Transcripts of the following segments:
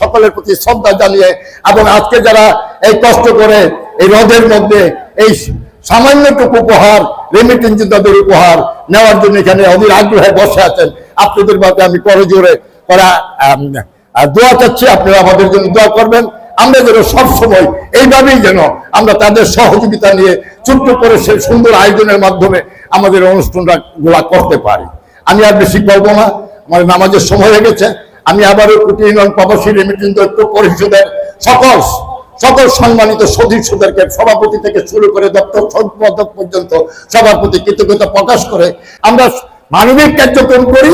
সকলের প্রতি শ্রদ্ধা জানিয়ে এবং আজকে যারা এই কষ্ট করে এই রোদের মধ্যে এই সামান্যটুকু উপহার রেমিটেন্স তাদের উপহার নেওয়ার জন্য এখানে অধীর আগ্রহে বসে আছেন। আপনাদের মধ্যে আমি করে জোরে করা দোয়া চাচ্ছি। আপনারা আমাদের জন্য দোয়া করবেন। আমরা যেন সবসময় এইভাবেই যেন আমরা তাদের সহযোগিতা নিয়ে ছোট্ট করে সে সুন্দর আয়োজনের মাধ্যমে আমাদের অনুষ্ঠানটা গুলা করতে পারি। আমি আর বেশি করব না। আমার নামাজের সময় হয়ে গেছে। আমি আবারও কুটি ইউনিয়ন প্রবাসী রেমিটেন্স ঐক্য পরিষদের সকল সকল সম্মানিত সদস্যদেরকে সভাপতি থেকে শুরু করে দপ্তর সম্পাদক পর্যন্ত সবার প্রতি কৃতজ্ঞতা প্রকাশ করে আমরা মানবিক কার্যক্রম করি,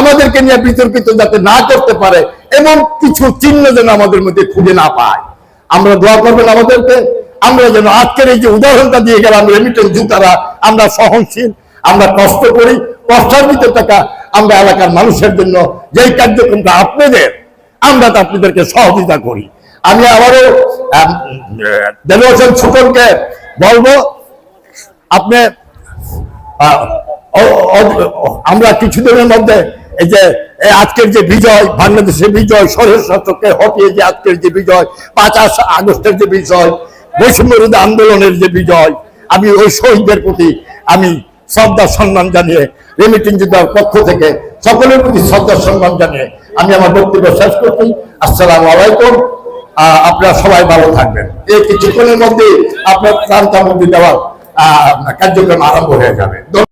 আমাদেরকে নিয়ে বিতর্কিত যাতে না করতে পারে, এমন কিছু চিহ্ন যেন আমাদের মধ্যে খুঁজে না পায়। আমরা দোয়া করবেন আমাদেরকে, আমরা যেন আজকের এই যে উদাহরণটা দিয়ে গেলাম, রেমিটেন্স জুতারা, আমরা সহনশীল, আমরা কষ্ট করি কষ্টার্জিত টাকা আমরা এলাকার মানুষের জন্য যেই কার্যক্রমটা আপনাদের, আমরা তা আপনাদেরকে সহযোগিতা করি। আমি আবারও দেল হোসেন ছোটনকে বলব, আপনি আমরা কিছুদিনের মধ্যে এই যে আজকের যে বিজয়, বাংলাদেশের বিজয় শরীর শাসককে হটিয়ে যে আজকের যে বিজয়, পাঁচ আগস্টের যে বিজয় বৈষম্যবিরোধী আন্দোলনের যে বিজয়, আমি ওই শহীদদের প্রতি আমি শ্রদ্ধা সম্মান জানিয়ে রেমিটিং যুদ্ধের পক্ষ থেকে সকলের প্রতি শ্রদ্ধা সম্মান জানিয়ে আমি আমার বক্তব্য শেষ করছি। আসসালামু আলাইকুম। আপনারা সবাই ভালো থাকবেন। এই কিছুক্ষণের মধ্যে আপনার ত্রাণ সামগ্রী দেওয়ার কার্যক্রম আরম্ভ হয়ে যাবে।